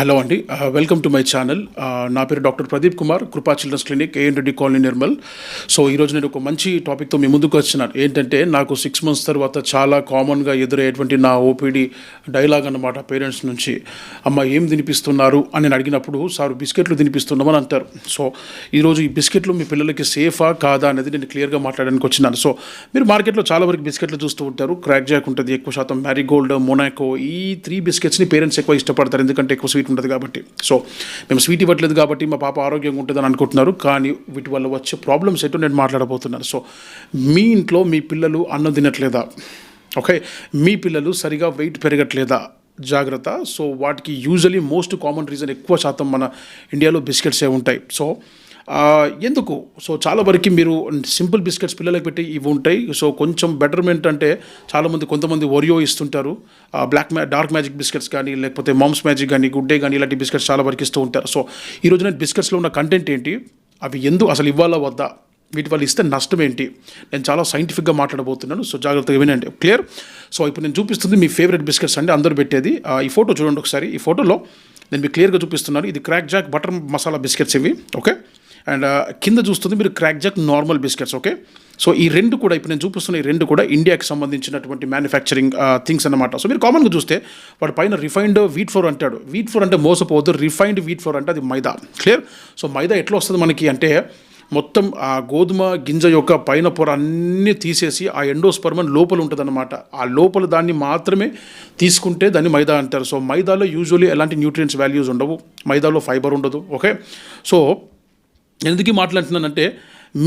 Hello అండి welcome to my channel. నా పేరు doctor Pradeep Kumar Kripa children's clinic A N Reddy colony Nirmal. So ఈరోజు నేను ఒక మంచి టాపిక్తో మీ ముందుకు వచ్చినాను. ఏంటంటే నాకు సిక్స్ మంత్స్ తర్వాత చాలా కామన్గా ఎదురయ్యేటువంటి నా ఓపీడీ డైలాగ్ అన్నమాట పేరెంట్స్ నుంచి. అమ్మ ఏం తినిపిస్తున్నారు? అని నేను అడిగినప్పుడు సార్ బిస్కెట్లు తినిపిస్తున్నామని అంటారు. సో ఈరోజు ఈ బిస్కెట్లు మీ పిల్లలకి సేఫా కాదా అనేది నేను క్లియర్గా మాట్లాడడానికి వచ్చినాను. సో మీరు మార్కెట్లో చాలా వరకు బిస్కెట్లు చూస్తూ ఉంటారు. క్రాక్ జాక్ ఉంటుంది ఎక్కువ శాతం మ్యారీగోల్డ్ మొనాకో ఈ త్రీ బిస్కెట్స్ని పేరెంట్స్ ఎక్కువ ఇష్టపడతారు. ఎందుకంటే ఎక్కువ స్వీట్ ఉంటుంది కాబట్టి. సో మేము స్వీట్ ఇవ్వట్లేదు కాబట్టి మా పాప ఆరోగ్యంగా ఉంటుందని అనుకుంటున్నారు. కానీ వీటి వల్ల వచ్చే ప్రాబ్లమ్స్ ఏంటో నేను మాట్లాడబోతున్నాను. సో మీ ఇంట్లో మీ పిల్లలు అన్నం తినట్లేదా? ఓకే మీ పిల్లలు సరిగా వెయిట్ పెరగట్లేదా? జాగ్రత్త. సో వాటికి యూజువలీ మోస్ట్ కామన్ రీజన్ ఎక్కువ శాతం మన ఇండియాలో బిస్కెట్సే ఉంటాయి. సో ఎందుకు? సో చాలా వరకు మీరు సింపుల్ బిస్కెట్స్ పిల్లలకు పెట్టి ఇవి ఉంటాయి. సో కొంచెం బెటర్మెంట్ అంటే చాలామంది కొంతమంది ఒరియో ఇస్తుంటారు. బ్లాక్ మ్యా డార్క్ మ్యాజిక్ బిస్కెట్స్ కానీ లేకపోతే మామ్స్ మ్యాజిక్ కానీ గుడ్ డే కానీ ఇలాంటి బిస్కెట్స్ చాలా వరకు ఇస్తూ ఉంటారు. సో ఈ నేను బిస్కెట్స్లో ఉన్న కంటెంట్ ఏంటి? అవి ఎందు అసలు ఇవ్వాలా వద్దా? వీటి వల్ల ఇస్తే నష్టం ఏంటి? నేను చాలా సైంటిఫిక్గా మాట్లాడబోతున్నాను. సో జాగ్రత్తగా వినండి. క్లియర్ సో ఇప్పుడు నేను చూపిస్తుంది మీ ఫేవరెట్ బిస్కెట్స్ అండి. అందరూ పెట్టేది. ఈ ఫోటో చూడండి ఒకసారి. ఈ ఫోటోలో నేను మీకు క్లియర్గా చూపిస్తున్నాను. ఇది Krack Jack butter masala biscuits ఇవి. ఓకే అండ్ కింద చూస్తుంది మీరు Krack Jack normal biscuits okay so ఈ రెండు కూడా ఇప్పుడు నేను చూపిస్తున్న ఈ రెండు కూడా ఇండియాకి సంబంధించినటువంటి మ్యానుఫ్యాక్చరింగ్ థింగ్స్ అన్నమాట. సో మీరు కామన్గా చూస్తే వాడు పైన రిఫైన్డ్ వీట్ ఫ్లోర్ అంటాడు. వీట్ ఫ్లోర్ అంటే మోసపోవద్దు. రిఫైన్డ్ వీట్ ఫ్లోర్ అంటే అది మైదా. క్లియర్ సో మైదా ఎట్లా వస్తుంది మనకి అంటే మొత్తం ఆ గోధుమ గింజ యొక్క పైన పొర అన్నీ తీసేసి ఆ ఎండోస్పర్మన్ లోపల ఉంటుందన్నమాట. ఆ లోపల దాన్ని మాత్రమే తీసుకుంటే దాన్ని మైదా అంటారు. సో మైదాలో యూజువలీ ఎలాంటి న్యూట్రియంట్స్ వాల్యూస్ ఉండవు. మైదాలో ఫైబర్ ఉండదు ఓకే సో ఎందుకు మాట్లాడుతున్నానంటే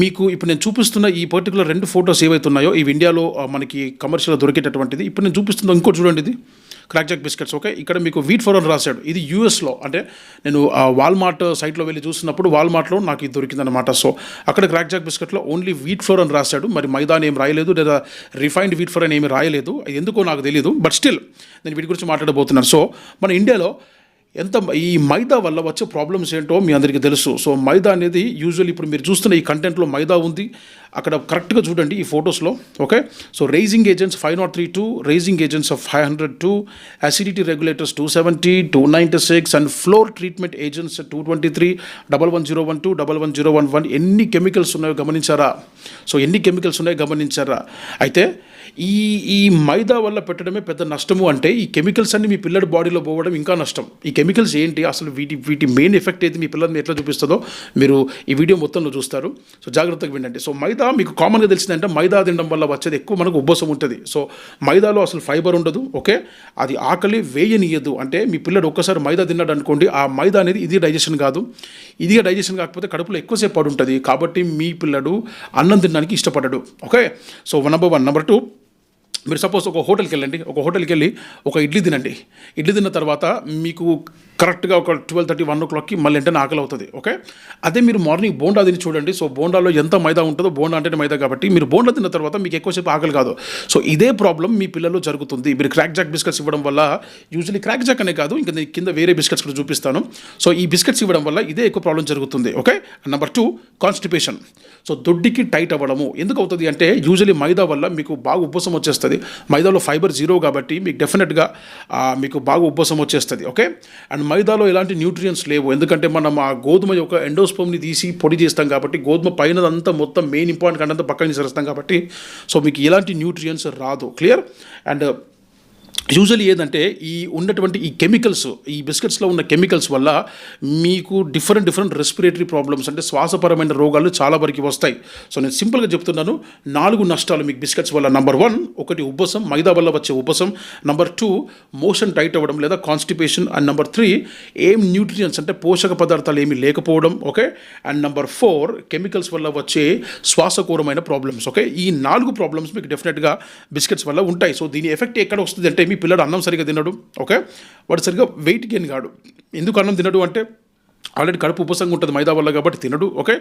మీకు ఇప్పుడు నేను చూపిస్తున్న ఈ పర్టికులర్ రెండు ఫొటోస్ ఏవైతే ఉన్నాయో ఇవి ఇండియాలో మనకి కమర్షియల్ దొరికేటటువంటిది. ఇప్పుడు నేను చూపిస్తున్న ఇంకోటి చూడండి ఇది. క్రాక్ జాక్ బిస్కెట్స్ ఓకే ఇక్కడ మీకు వీట్ ఫోర్ అని రాశాడు. ఇది యూఎస్లో అంటే నేను వాల్మార్ట్ సైట్లో వెళ్ళి చూసినప్పుడు వాల్మార్ట్లో నాకు ఇది దొరికిందనమాట సో అక్కడ క్రాక్ జాక్ బిస్కెట్లో ఓన్లీ వీట్ ఫ్లోర్ అని రాశాడు. మరి మైదాన్ ఏం రాయలేదు లేదా రిఫైన్డ్ వీట్ ఫ్లోర్ అని ఏమి రాయలేదు. ఎందుకో నాకు తెలియదు బట్ స్టిల్ నేను వీటి గురించి మాట్లాడబోతున్నాను. సో మన ఇండియాలో ఎంత ఈ మైదా వల్ల వచ్చే ప్రాబ్లమ్స్ ఏంటో మీ అందరికీ తెలుసు. సో మైదా అనేది యూజువల్ ఇప్పుడు మీరు చూస్తున్న ఈ కంటెంట్లో మైదా ఉంది. అక్కడ కరెక్ట్గా చూడండి ఈ ఫొటోస్లో okay so raising agents five naught three two raising agents of five hundred two acidity regulators two seventy two ninety six and flour treatment agents two twenty three double one zero one two double one zero one one ఎన్ని chemicals ఉన్నాయో గమనించారా? So ఎన్ని chemicals ఉన్నాయో గమనించారా? అయితే ఈ ఈ మైదా వల్ల పెట్టడమే పెద్ద నష్టము అంటే ఈ కెమికల్స్ అన్ని మీ పిల్లడి బాడీలో పోవడం ఇంకా నష్టం. ఈ కెమికల్స్ ఏంటి? అసలు వీటి వీటి మెయిన్ ఎఫెక్ట్ అయితే మీ పిల్లల్ని ఎట్లా చూపిస్తుందో మీరు ఈ వీడియో మొత్తంలో చూస్తారు. సో జాగ్రత్తగా వినండి. సో మైదా మీకు కామన్గా తెలిసిందంటే మైదా తినడం వల్ల వచ్చేది ఎక్కువ మనకు ఉబ్బసం ఉంటుంది. సో మైదాలో అసలు ఫైబర్ ఉండదు ఓకే? అది ఆకలి వేయనియదు. అంటే మీ పిల్లడు ఒక్కసారి మైదా తిన్నాడు అనుకోండి ఆ మైదా అనేది ఇది డైజెషన్ కాదు. ఇదిగా డైజెషన్ కాకపోతే కడుపులో ఎక్కువసేపు పడి ఉంటుంది కాబట్టి మీ పిల్లడు అన్నం తినడానికి ఇష్టపడడు okay? So one number one number two మీరు సపోజ్ ఒక హోటల్కి వెళ్ళండి ఒక హోటల్కి వెళ్ళి ఒక ఇడ్లీ తినండి. ఇడ్లీ తిన్న తర్వాత మీకు కరెక్ట్గా ఒక ట్వెల్వ్ థర్టీ వన్ ఓ క్లాక్కి మళ్ళీ వెంటనే ఆకలి అవుతుంది ఓకే అదే మీరు మార్నింగ్ బోండా తిని చూడండి. సో బోండాలో ఎంత మైదా ఉంటుందో బోండా అంటేనే మైదా కాబట్టి మీరు బోండా తిన్న తర్వాత మీకు ఎక్కువసేపు ఆకలి కాదు. సో ఇదే ప్రాబ్లం మీ పిల్లలు జరుగుతుంది. మీరు క్రాక్ జాక్ బిస్కెట్స్ ఇవ్వడం వల్ల యూజువలీ క్రాక్ జాక్ అనే కాదు ఇంకా నేను కింద వేరే బిస్కెట్స్ కూడా చూపిస్తాను. సో ఈ బిస్కెట్స్ ఇవ్వడం వల్ల ఇదే ఎక్కువ ప్రాబ్లం జరుగుతుంది okay number two constipation so దొడ్డికి tight అవ్వడము. ఎందుకు అవుతుంది అంటే యూజువలీ మైదా వల్ల మీకు బాగా ఉపశం వచ్చేస్తుంది. మైదాలో ఫైబర్ జీరో కాబట్టి మీకు డెఫినెట్గా మీకు బాగా ఉబ్బసం వచ్చేస్తుంది ఓకే? అండ్ మైదాలో ఎలాంటి న్యూట్రియంట్స్ లేవు. ఎందుకంటే మనం ఆ గోధుమ యొక్క ఎండోస్పోమ్ని తీసి పొడి చేస్తాం కాబట్టి గోధుమ పైన అంతా మొత్తం మెయిన్ ఇంపార్టెంట్ కంటే అంతా పక్కన తీసేస్తాం కాబట్టి సో మీకు ఎలాంటి న్యూట్రియంట్స్ రాదు క్లియర్? అండ్ యూజువల్లీ ఏంటంటే ఈ ఉన్నటువంటి ఈ కెమికల్స్ ఈ బిస్కెట్స్లో ఉన్న కెమికల్స్ వల్ల మీకు డిఫరెంట్ డిఫరెంట్ రెస్పిరేటరీ ప్రాబ్లమ్స్ అంటే శ్వాసపరమైన రోగాలు చాలా వరకు వస్తాయి. సో నేను సింపుల్గా చెప్తున్నాను నాలుగు నష్టాలు మీకు బిస్కెట్స్ వల్ల. నంబర్ వన్ ఒకటి ఉబ్బసం మైదా వల్ల వచ్చే ఉబ్బసం నంబర్ టూ మోషన్ టైట్ అవ్వడం లేదా కాన్స్టిపేషన్. అండ్ నంబర్ త్రీ ఏం న్యూట్రియన్స్ అంటే పోషక పదార్థాలు ఏమీ లేకపోవడం okay? And number four chemicals వల్ల వచ్చే శ్వాసకూరమైన ప్రాబ్లమ్స్ ఓకే? ఈ నాలుగు ప్రాబ్లమ్స్ మీకు డెఫినెట్గా బిస్కెట్స్ వల్ల ఉంటాయి. సో దీని ఎఫెక్ట్ ఎక్కడ వస్తుంది అంటే మీ పిల్లడు అన్నం సరిగా తినడు ఓకే? వాడు సరిగా వెయిట్ గెయిన్ కాడు. ఎందుకు అన్నం తినడు అంటే ఆల్రెడీ కడుపు ఉపసంగం ఉంటుంది మైదా వల్ల కాబట్టి తినడు ఓకే?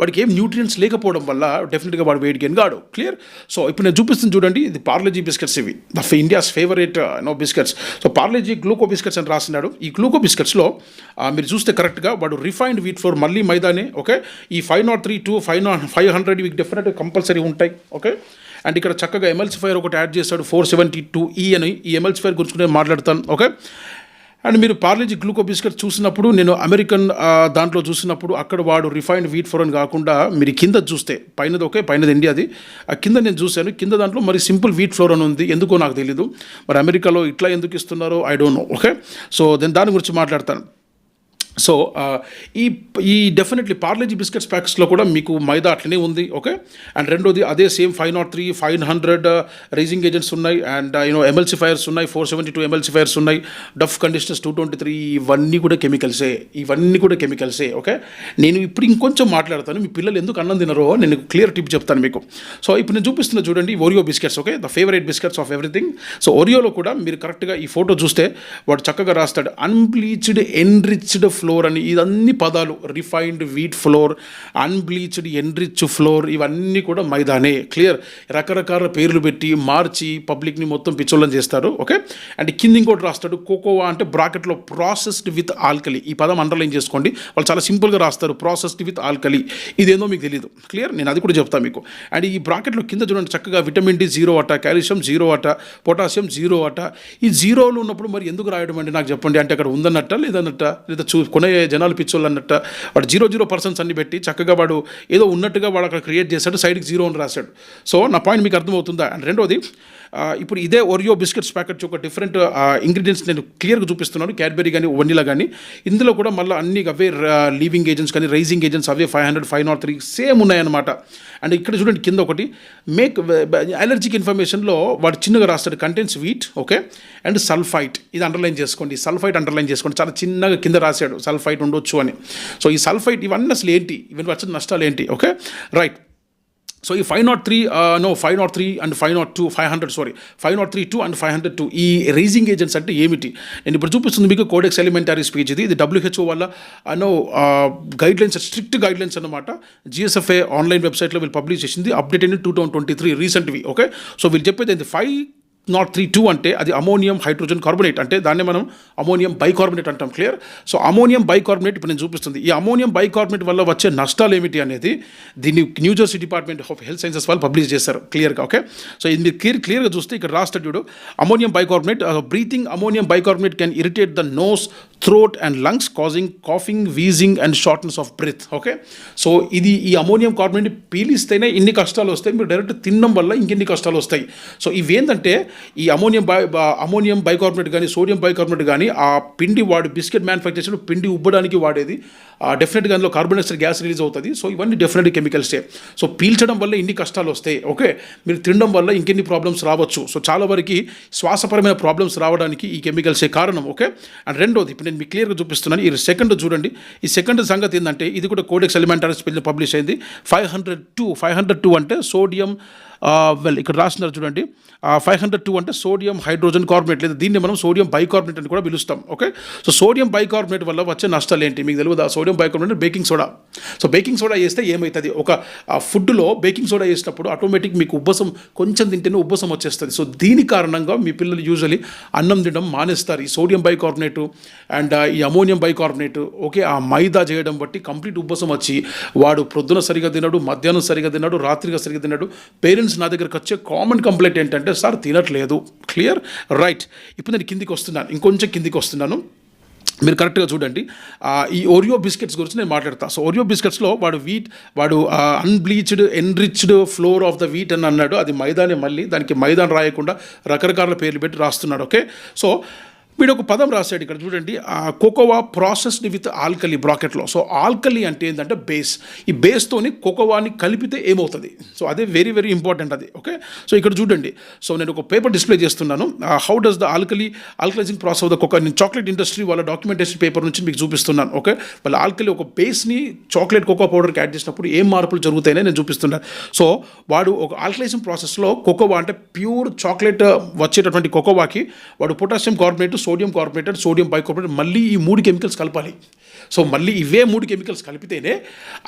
వాడికి ఏం న్యూట్రియంట్స్ లేకపోవడం వల్ల డెఫినెట్గా వాడు వెయిట్ గెయిన్ కాడు. క్లియర్ సో ఇప్పుడు నేను చూపిస్తుంది చూడండి ఇది పార్లేజీ బిస్కెట్స్ ఇవి. The India's favourite no biscuits so Parle G Gluco biscuits అని రాసినాడు. ఈ గ్లూకో బిస్కెట్స్లో uh, మీరు చూస్తే కరెక్ట్గా వాడు రిఫైన్డ్ వీట్ ఫ్లోర్ మళ్ళీ మైదానే ఓకే? ఈ five naught three two five naught five hundred ఇవి డెఫినెట్గా కంపల్సరీ ఉంటాయి ఓకే? అండ్ ఇక్కడ చక్కగా ఎమ్ఎల్సిఫైర్ ఒకటి యాడ్ చేస్తాడు ఫోర్ సెవెంటీ టూ ఈ అని ఈ ఎమ్ఎల్సిఫైర్ గురించి నేను మాట్లాడతాను ఓకే అండ్ మీరు పార్లేజీ గ్లూకో బిస్కెట్ చూసినప్పుడు నేను అమెరికన్ దాంట్లో చూసినప్పుడు అక్కడ వాడు రిఫైన్డ్ వీట్ ఫ్లోర్ అని కాకుండా మీరు కింద చూస్తే పైనది ఓకే పైనది ఇండియాది ఆ కింద నేను చూశాను కింద దాంట్లో మరి సింపుల్ వీట్ ఫ్లోర్ అని ఉంది ఎందుకో నాకు తెలియదు మరి అమెరికాలో ఇట్లా ఎందుకు ఇస్తున్నారో I don't know okay so నేను దాని గురించి మాట్లాడతాను. సో ఈ ఈ డెఫినెట్లీ పార్లేజీ బిస్కెట్స్ ప్యాక్స్లో కూడా మీకు మైదా అట్లనే ఉంది ఓకే అండ్ రెండోది అదే same five naught three five hundred raising agents ఉన్నాయి. అండ్ యూనో ఎమ్ఎల్సిఫైర్స్ ఉన్నాయి ఫోర్ సెవెంటీ టూ ఎమ్ఎల్సిఫైర్స్ ఉన్నాయి. Dough conditioners two twenty three ఇవన్నీ కూడా కెమికల్సే ఇవన్నీ కూడా కెమికల్సే ఓకే నేను ఇప్పుడు ఇంకొంచెం మాట్లాడతాను మీ పిల్లలు ఎందుకు అన్నం తినరో నేను క్లియర్ టిప్ చెప్తాను మీకు. సో ఇప్పుడు నేను చూపిస్తున్న చూడండి Oreo biscuits okay the favourite biscuits of everything so ఓరియోలో కూడా మీరు కరెక్ట్గా ఈ ఫోటో చూస్తే వాడు చక్కగా రాస్తాడు అన్బ్లీచ్డ్ ఎన్రిచ్డ్ ఫ్లోర్ అని ఇదన్నీ పదాలు refined wheat flour unbleached enrich flour ఇవన్నీ కూడా మైదానే. క్లియర్ రకరకాల పేర్లు పెట్టి మార్చి పబ్లిక్ని మొత్తం పిచ్చోళ్ళని చేస్తారు ఓకే? అండ్ కింద ఇంకోటి రాస్తాడు కోకోవా అంటే బ్రాకెట్లో ప్రాసెస్డ్ విత్ ఆల్కలి ఈ పదం అండర్లైన్ చేసుకోండి. వాళ్ళు చాలా సింపుల్గా రాస్తారు ప్రాసెస్డ్ విత్ ఆల్కలి ఇదేందో మీకు తెలియదు క్లియర్ నేను అది కూడా చెప్తాను మీకు. అండ్ ఈ బ్రాకెట్లో కింద చూడండి చక్కగా విటమిన్ డి జీరో అట కాల్షియం జీరో అట పొటాషియం జీరో అట. ఈ జీరోలు ఉన్నప్పుడు మరి ఎందుకు రాయడం అండి నాకు చెప్పండి? అంటే అక్కడ ఉందన్నట్ట లేదన్నట్ట లేదా చూ కొనే జనాలు పిచ్చోళ్ళు అన్నట్టు వాడు జీరో జీరో పర్సన్స్ అన్ని పెట్టి చక్కగా వాడు ఏదో ఉన్నట్టుగా వాడు అక్కడ క్రియేట్ చేశాడు సైడ్కి జీరో అని రాశాడు. సో నా పాయింట్ మీకు అర్థమవుతుందా? అండ్ రెండోది ఇప్పుడు ఇదే ఒరియో బిస్కెట్స్ ప్యాకెట్ ఒక డిఫరెంట్ ఇంగ్రీడియంట్స్ నేను క్లియర్గా చూపిస్తున్నాను. క్యాడ్బెరీ కానీ వనీలా కానీ ఇందులో కూడా మళ్ళీ అన్ని అవే లీవింగ్ ఏజెంట్స్ కానీ రైజింగ్ ఏజెంట్స్ అవే five hundred five naught three same ఉన్నాయన్నమాట. అండ్ ఇక్కడ చూడండి కింద ఒకటి. మేక్ అలర్జిక్ ఇన్ఫర్మేషన్లో వాడు చిన్నగా రాస్తాడు. Contents wheat okay and sulphite ఇది అండర్లైన్ చేసుకోండి. సల్ఫైట్ అండర్లైన్ చేసుకోండి. చాలా చిన్నగా కింద రాశాడు. సల్ఫైట్ ఉండొచ్చు అని. సో ఈ సల్ఫైట్ ఇవన్నీ అసలు ఏంటి? ఇవన్నీ వచ్చిన నష్టాలు ఏంటి? ఓకే రైట్ సో ఈ five naught three no five naught three and five naught two five hundred sorry five naught three two and five hundred two ఈ రైజింగ్ ఏజెంట్స్ అంటే ఏమిటి? నేను ఇప్పుడు చూపిస్తుంది మీకు కోడెక్స్ ఎలిమెంటరీ స్పీచ్ ఇది. ఇది డబ్ల్యూహెచ్ఓ వల్ల no guidelines strict guidelines అనమాట జిఎస్ఎఫ్ఏ ఆన్లైన్ వెబ్సైట్లో వీళ్ళు పబ్లిష్ చేసింది. అప్డేట్ అయిన టూ థౌసండ్ ట్వంటీ త్రీ రీసెంట్వి ఓకే సో వీళ్ళు చెప్పేది ఫైవ్ నాట్ త్రీ టూ అంటే అది అమోనియం హైడ్రోజన్ కార్బోనేట్. అంటే దాన్ని మనం అమోనియం బైకార్బోనేట్ అంటాం క్లియర్? సో అమోనియం బైకార్బోనేట్ ఇప్పుడు నేను చూపిస్తుంది. ఈ అమోనియం బైకార్బోనేట్ వల్ల వచ్చే నష్టాలు ఏమిటి అనేది దీన్ని New Jersey department of health sciences వాళ్ళు పబ్లిష్ చేశారు క్లియర్గా ఓకే? సో ఇది మీరు క్లియర్ క్లియర్గా చూస్తే ఇక్కడ రాస్తాడు చూడు. Ammonium bicarbonate breathing ammonium bicarbonate can irritate the nose throat and lungs causing coughing wheezing and shortness of breath okay so ఇది ఈ అమోనియం కార్బోనేట్ పీలిస్తేనే ఇన్ని కష్టాలు వస్తాయి మీరు డైరెక్ట్ తినడం వల్ల ఇంకెన్ని కష్టాలు వస్తాయి. సో ఇవేంటంటే ఈ అమోనియం బై అమోనియం బైకార్బోనేట్ కానీ సోడియం బైకార్బోనేట్ కానీ ఆ పిండి వాడు బిస్కెట్ మ్యానుఫ్యాక్చర్ పిండి ఉబ్బడానికి వాడేది. డెఫినెట్గా అందులో కార్బన్ డైఆక్సైడ్ గ్యాస్ రిలీజ్ అవుతుంది. సో ఇవన్నీ డెఫినెట్ కెమికల్సే సో పీల్చడం వల్ల ఇన్ని కష్టాలు వస్తాయి ఓకే? మీరు తినడం వల్ల ఇంకెన్ని ప్రాబ్లమ్స్ రావచ్చు. సో చాలా వరకు శ్వాసపరమైన ప్రాబ్లమ్స్ రావడానికి ఈ కెమికల్సే కారణం ఓకే? అండ్ రెండోది ఇప్పుడు నేను మీకు క్లియర్గా చూపిస్తున్నాను. ఈ సెకండ్ చూడండి. ఈ సెకండ్ సంగతి ఏంటంటే ఇది కూడా కోడెక్స్ ఎలిమెంటరీ పబ్లిష్ అయింది. Five hundred two five hundred two అంటే సోడియం వెల్ ఇక్కడ రాస్తున్నారు చూడండి. ఫైవ్ హండ్రెడ్ టూ అంటే సోడియం హైడ్రోజన్ కార్బోనేట్ లేదా దీన్ని మనం సోడియం బైకార్బోనేట్ అని కూడా పిలుస్తాం. ఓకే సో సోడియం బైకార్బోనేట్ వల్ల వచ్చే నష్టాలు ఏంటి? మీకు తెలియదు sodium bicarbonate baking soda so baking soda వేస్తే ఏమవుతుంది ఒక ఫుడ్లో బేకింగ్ సోడా వేసినప్పుడు ఆటోమేటిక్ మీకు ఉబ్బసం కొంచెం తింటేనే ఉబ్బసం వచ్చేస్తుంది. సో దీని కారణంగా మీ పిల్లలు యూజువలీ అన్నం తినడం మానేస్తారు. ఈ సోడియం బైకార్బోనేట్ అండ్ ఈ అమోనియం బైకార్బోనేట్ ఓకే ఆ మైదా చేయడం బట్టి కంప్లీట్ ఉబ్బసం వచ్చి వాడు ప్రొద్దున సరిగా తినడు మధ్యాహ్నం సరిగా తినడు రాత్రిగా సరిగా తినడు పేరెంట్స్ నా దగ్గరకు వచ్చే కామన్ కంప్లైంట్ ఏంటంటే సార్ తినట్లేదు. క్లియర్ రైట్ ఇప్పుడు నేను కిందికి వస్తున్నాను. ఇంకొంచెం కిందికి వస్తున్నాను. మీరు కరెక్ట్గా చూడండి. ఈ ఓరియో బిస్కెట్స్ గురించి నేను మాట్లాడతాను సో ఓరియో బిస్కెట్స్లో వాడు వీట్ వాడు unbleached enriched flour of the wheat అని అన్నాడు. అది మైదానే మళ్ళీ దానికి మైదాన్ రాయకుండా రకరకాల పేర్లు పెట్టి రాస్తున్నాడు. ఓకే సో వీడు ఒక పదం రాశాడు ఇక్కడ చూడండి. కోకోవా ప్రాసెస్డ్ విత్ ఆల్కలీ బ్రాకెట్లో. సో ఆల్కలీ అంటే ఏంటంటే బేస్. ఈ బేస్తోని కోకోవాని కలిపితే ఏమవుతుంది? సో అదే వెరీ వెరీ ఇంపార్టెంట్ అది. ఓకే? సో ఇక్కడ చూడండి. సో నేను ఒక పేపర్ డిస్ప్లే చేస్తున్నాను. How does the alkali alkalising process of the cocoa నేను చాక్లెట్ ఇండస్ట్రీ వాళ్ళ డాక్యుమెంటేషన్ పేపర్ నుంచి మీకు చూపిస్తున్నాను. ఓకే? వాళ్ళ ఆల్కలీ ఒక బేస్ని చాక్లెట్ కోకో పౌడర్కి యాడ్ చేసినప్పుడు ఏం మార్పులు జరుగుతాయని నేను చూపిస్తున్నాను సో వాడు ఒక ఆల్కలైజింగ్ ప్రాసెస్లో కోకోవా అంటే ప్యూర్ చాక్లెట్ వచ్చేటటువంటి కోకోవాకి వాడు potassium carbonate sodium carbonated sodium bicarbonate మళ్ళీ ఈ మూడు కెమికల్స్ కలపాలి. సో మళ్ళీ ఇవే మూడు కెమికల్స్ కలిపితేనే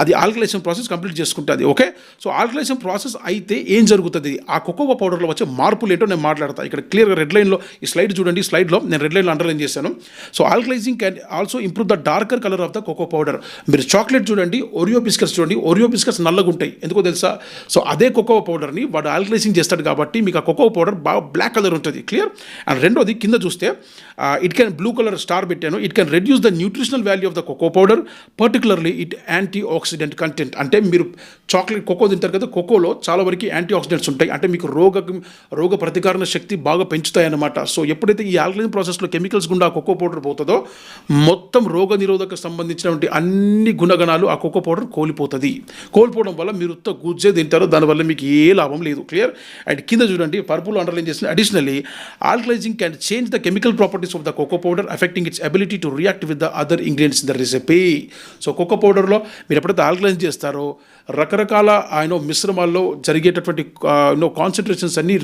అది ఆల్కలైజేషన్ ప్రాసెస్ కంప్లీట్ చేసుకుంటుంది ఓకే? సో ఆల్కలైజేషన్ ప్రాసెస్ అయితే ఏం జరుగుతుంది? ఆ కోకోవా పౌడర్లో వచ్చే మార్పులు ఏంటో నేను మాట్లాడతాను ఇక్కడ క్లియర్గా రెడ్ లైన్లో ఈ స్లైడ్ చూడండి ఈ స్లైడ్లో నేను రెడ్ లైన్లో అండర్లైన్ చేశాను. So alkalizing can also improve the darker colour of the cocoa powder మీరు చాక్లెట్ చూడండి ఓరియో బిస్కెట్స్ చూడండి ఓరియో బిస్కెట్స్ నల్లగా ఉంటాయి. ఎందుకో తెలుసా? సో అదే కోకో పౌడర్ని వాడు ఆల్కలైజింగ్ చేస్తాడు కాబట్టి మీకు ఆ కోకో పౌడర్ బాగా బ్లాక్ కలర్ ఉంటుంది క్లియర్ అండ్ రెండోది కింద చూస్తే it can blue colour star పెట్టాను. It can reduce the nutritional value of the cocoa powder particularly it antioxidant content అంటే మీరు చాక్లెట్ కోకో తింటారు కదా కోకోలో చాలా వరకు యాంటీ ఆక్సిడెంట్స్ ఉంటాయి. అంటే మీకు రోగ రోగ ప్రతికారణ శక్తి బాగా పెంచుతాయి అన్నమాట సో ఎప్పుడైతే ఈ ఆల్కలైన్ ప్రాసెస్లో కెమికల్స్ గుండా ఆ కోకో పౌడర్ పోతుందో మొత్తం రోగ నిరోధక సంబంధించినటువంటి అన్ని గుణగణాలు ఆ కోకో పౌడర్ కోల్పోతుంది. కోల్పోవడం వల్ల మీరు ఉత్త గుజ్జే తింటారో. దానివల్ల మీకు ఏ లాభం లేదు. క్లియర్ అండ్ కింద చూడండి పర్పుల్ అండర్లైన్ చేసిన additionally alkalizing can change the chemical properties of the cocoa powder affecting its ability to react with the other ingredients in the recipe so cocoa పౌడర్లో మీరు ఎప్పుడైతే ఆల్కలైజ్ చేస్తారో రకరకాల uh, ఆయన మిశ్రమాల్లో జరిగేటటువంటి యూనో కాన్సన్ట్రేషన్స్ అన్ని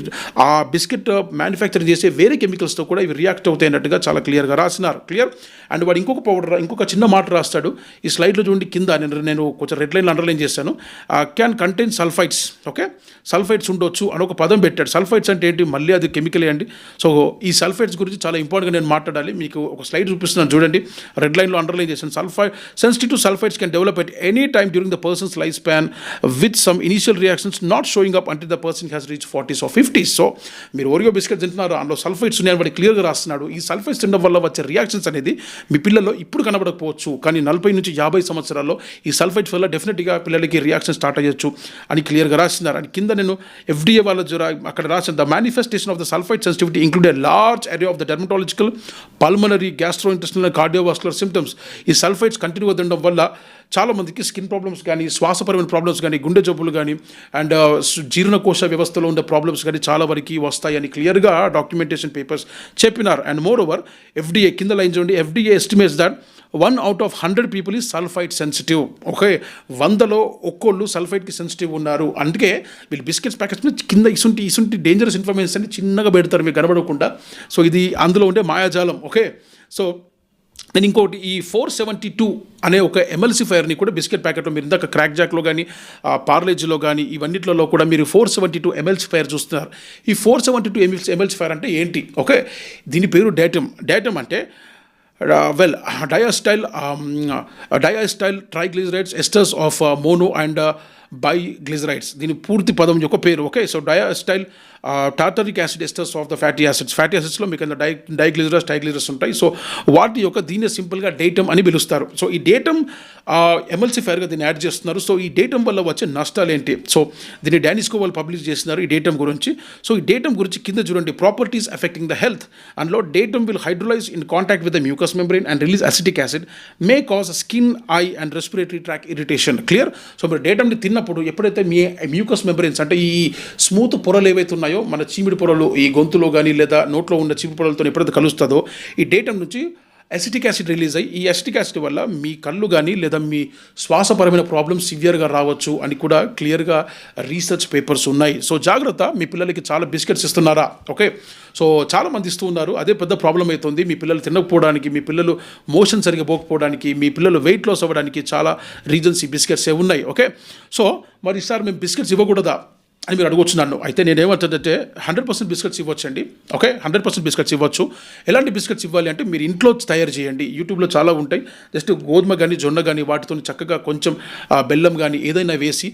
ఆ బిస్కెట్ uh, మ్యానుఫ్యాక్చర్ చేసే వేరే కెమికల్స్తో కూడా ఇవి రియాక్ట్ అవుతాయినట్టుగా చాలా క్లియర్గా రాసినారు. క్లియర్ అండ్ వాడు ఇంకొక పౌడర్ ఇంకొక చిన్న మాట రాస్తాడు. ఈ స్లైడ్లో చూడండి కింద నేను నేను కొంచెం రెడ్ లైన్ అండర్లైన్ చేశాను. Can contain sulphites okay sulphites ఉండొచ్చు అని ఒక పదం పెట్టాడు. సల్ఫైట్స్ అంటే ఏంటి? మళ్ళీ అది కెమికల్ అండి. సో ఈ సల్ఫైట్స్ గురించి చాలా ఇంపార్టెంట్ నేను మాట్లాడాలి మీకు ఒక స్లైడ్ చూపిస్తున్నాను చూడండి. రెడ్ లైన్లో అండర్లైన్ చేశాను. Sulphide sensitive sulphides can develop at any time during the person's life span with some initial reactions not showing up అంటే the person has reach forties of fifties so మీరు Oreo biscuit తింటున్నారు అందులో sulphides ఉన్నాయని వాడు క్లియర్గా రాస్తున్నాడు. ఈ sulphides తినడం వల్ల వచ్చే రియాక్షన్స్ అనేది మీ పిల్లల్లో ఇప్పుడు కనబడకపోవచ్చు. కానీ నలభై నుంచి యాభై సంవత్సరాల్లో ఈ సల్ఫైడ్స్ వల్ల డెఫినెట్గా పిల్లలకి రియాక్షన్ స్టార్ట్ అయ్యొచ్చు అని క్లియర్గా రాస్తున్నారు. అని కింద నేను ఎఫ్డీఏ వాళ్ళ జర అక్కడ రాసిన the manifestation of the sulphide sensitivity include a large area of the dermatological pulmonary gastrointestinal cardiovascular symptoms ఈ సల్ఫైట్స్ కంటిన్యూ ఉండడం వల్ల చాలా మందికి స్కిన్ ప్రాబ్లమ్స్ కానీ శ్వాసపరమైన ప్రాబ్లమ్స్ కానీ గుండె జబ్బులు కానీ అండ్ uh, జీర్ణకోశ వ్యవస్థలో ఉండే ప్రాబ్లమ్స్ కానీ చాలా వరకు వస్తాయని క్లియర్గా డాక్యుమెంటేషన్ పేపర్స్ చెప్పినారు. అండ్ మోర్ ఓవర్ ఎఫ్డీఏ కింద లైన్ చూడండి. FDA estimates that one out of hundred people is sulphite sensitive okay వందలో ఒక్కోళ్ళు సల్ఫైట్కి సెన్సిటివ్ ఉన్నారు. అందుకే వీళ్ళు బిస్కెట్స్ ప్యాకెట్స్ మీద కింద ఇసుంటి ఇసుంటి డేంజరస్ ఇన్ఫర్మేషన్ అని చిన్నగా పెడతారు. మీకు కనబడకుండా. సో ఇది అందులో ఉండే మాయాజాలం. ఓకే సో నేను ఇంకోటి ఈ ఫోర్ సెవెంటీ టూ అనే ఒక ఎమల్సిఫైర్ని కూడా బిస్కెట్ ప్యాకెట్లో మీరు ఇందాక క్రాక్ జాక్లో కానీ పార్లేజ్లో కానీ ఇవన్నిట్లలో కూడా మీరు ఫోర్ సెవెంటీ టూ ఎమల్సిఫైర్ చూస్తున్నారు. ఈ ఫోర్ సెవెంటీ టూ ఎమిల్స్ ఎమల్సిఫైర్ అంటే ఏంటి? ఓకే దీని పేరు డేటమ్ డేటమ్ అంటే well diacetyl diacetyl triglycerides esters of mono and di glycerides దీని పూర్తి పదం యొక్క పేరు okay so డయాస్టైల్ Tartaric acid esters of the fatty acids fatty యాసిడ్స్లో మీకు డై డైగ్లిజరస్ టైగ్లిజరస్ ఉంటాయి. సో వాటి యొక్క దీన్ని సింపుల్గా డేటమ్ అని పిలుస్తారు. సో ఈ డేటమ్ ఎమ్మెల్సీఫైర్గా దీన్ని యాడ్ చేస్తున్నారు. సో ఈ డేటమ్ వల్ల వచ్చే నష్టాలు ఏంటి? సో దీన్ని డానిస్కో వాళ్ళు పబ్లిష్ చేస్తున్నారు ఈ డేటమ్ గురించి. సో ఈ డేటమ్ గురించి కింద చూడండి. ప్రాపర్టీస్ ఎఫెక్టింగ్ ద హెల్త్ అందులో DATEM will hydrolyse in contact with the mucous membrane and release acetic acid may cause skin eye and respiratory tract irritation clear so మీరు డేటమ్ని తిన్నప్పుడు ఎప్పుడైతే మీ మ్యూకస్ మెంబ్రెయిన్స్ అంటే ఈ స్మూత్ పొరలు ఏవైతే ఉన్నాయో మన చీమిడి పొరలు ఈ గొంతులో కానీ లేదా నోట్లో ఉన్న చీమిడి పొరలతో ఎప్పుడైతే కలుస్తుందో ఈ డేటం నుంచి అసిటిక్ యాసిడ్ రిలీజ్ అయ్యి ఈ అసిటిక్ యాసిడ్ వల్ల మీ కళ్ళు కానీ లేదా మీ శ్వాసపరమైన ప్రాబ్లమ్స్ సివియర్గా రావచ్చు అని కూడా క్లియర్గా రీసెర్చ్ పేపర్స్ ఉన్నాయి. సో జాగ్రత్త మీ పిల్లలకి చాలా బిస్కెట్స్ ఇస్తున్నారా? ఓకే. సో చాలా మంది ఇస్తూ ఉన్నారు. అదే పెద్ద ప్రాబ్లం అవుతుంది మీ పిల్లలు తినకపోవడానికి మీ పిల్లలు మోషన్ సరిగా పోకపోవడానికి మీ పిల్లలు వెయిట్ లాస్ అవ్వడానికి చాలా రీజన్స్ ఈ బిస్కెట్స్ ఏ ఉన్నాయి. ఓకే. సో మరి ఈసారి మేము బిస్కెట్స్ ఇవ్వకూడదా? అని మీరు అడగొచ్చు నన్ను. అయితే నేనేమంటుందంటే హండ్రెడ్ పర్సెంట్ బిస్కెట్స్ ఇవ్వచ్చండి. ఓకే? హండ్రెడ్ పర్సెంట్ బిస్కెట్స్ ఇవ్వచ్చు. ఎలాంటి బిస్కెట్స్ ఇవ్వాలి అంటే మీరు ఇంట్లో తయారు చేయండి. యూట్యూబ్లో చాలా ఉంటాయి. జస్ట్ గోధుమ కానీ జొన్న కానీ వాటితో చక్కగా కొంచెం బెల్లం కానీ ఏదైనా వేసి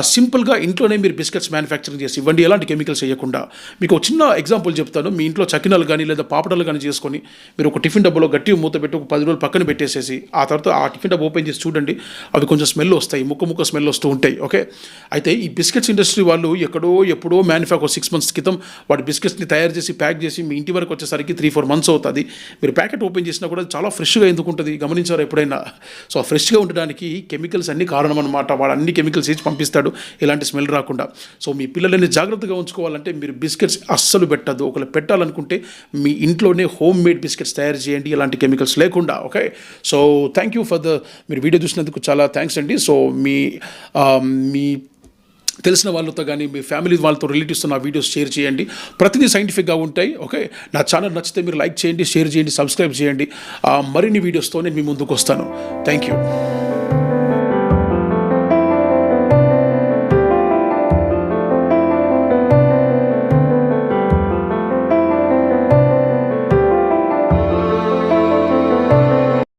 సింపుల్గా ఇంట్లోనే మీరు బిస్కెట్స్ మ్యానుఫ్యాక్చరింగ్ చేసి ఇవ్వండి. ఎలాంటి కెమికల్స్ వేయకుండా. మీకు ఒక చిన్న ఎగ్జాంపుల్ చెప్తాను. మీ ఇంట్లో చకినాలు కానీ లేదా పాపడాలు కానీ చేసుకొని మీరు ఒక టిఫిన్ డబ్బాలో గట్టి మూత పెట్టి ఒక పది రోజులు పక్కన పెట్టేసేసి ఆ తర్వాత ఆ టిఫిన్ డబ్బా ఓపెన్ చేసి చూడండి. అవి కొంచెం స్మెల్ వస్తాయి. ముక్క ముక్క స్మెల్ వస్తూ ఉంటాయి. ఓకే? అయితే ఈ బిస్కెట్స్ ఇండస్ట్రీ వాళ్ళు ఎక్కడో ఎప్పుడో మ్యానుఫ్యాక్చర్ సిక్స్ మంత్స్ క్రితం వాటి బిస్కెట్స్ని తయారు చేసి ప్యాక్ చేసి మీ ఇంటి వరకు వచ్చేసరికి త్రీ ఫోర్ మంత్స్ అవుతుంది. మీరు ప్యాకెట్ ఓపెన్ చేసినా కూడా చాలా ఫ్రెష్గా ఎందుకు ఉంటుంది గమనించారు ఎప్పుడైనా? సో ఆ ఫ్రెష్గా ఉండడానికి కెమికల్స్ అన్ని కారణం అనమాట వాడు అన్ని కెమికల్స్ వేసి పంపిస్తాడు ఇలాంటి స్మెల్ రాకుండా. సో మీ పిల్లలని జాగ్రత్తగా ఉంచుకోవాలంటే మీరు బిస్కెట్స్ అస్సలు పెట్టద్దు. ఒకవేళ పెట్టాలనుకుంటే మీ ఇంట్లోనే హోమ్ మేడ్ బిస్కెట్స్ తయారు చేయండి ఇలాంటి కెమికల్స్ లేకుండా okay so thank you for the మీరు వీడియో చూసినందుకు చాలా థ్యాంక్స్ అండి. సో మీ um, మీ తెలిసిన వాళ్ళతో కానీ మీ ఫ్యామిలీ వాళ్ళతో రిలేటివ్స్తో నా వీడియోస్ షేర్ చేయండి. ప్రతిదీ సైంటిఫిక్గా ఉంటాయి. ఓకే? నా ఛానల్ నచ్చితే మీరు లైక్ చేయండి షేర్ చేయండి సబ్స్క్రైబ్ చేయండి. మరిన్ని వీడియోస్తో నేను మీ ముందుకు వస్తాను థ్యాంక్ యూ.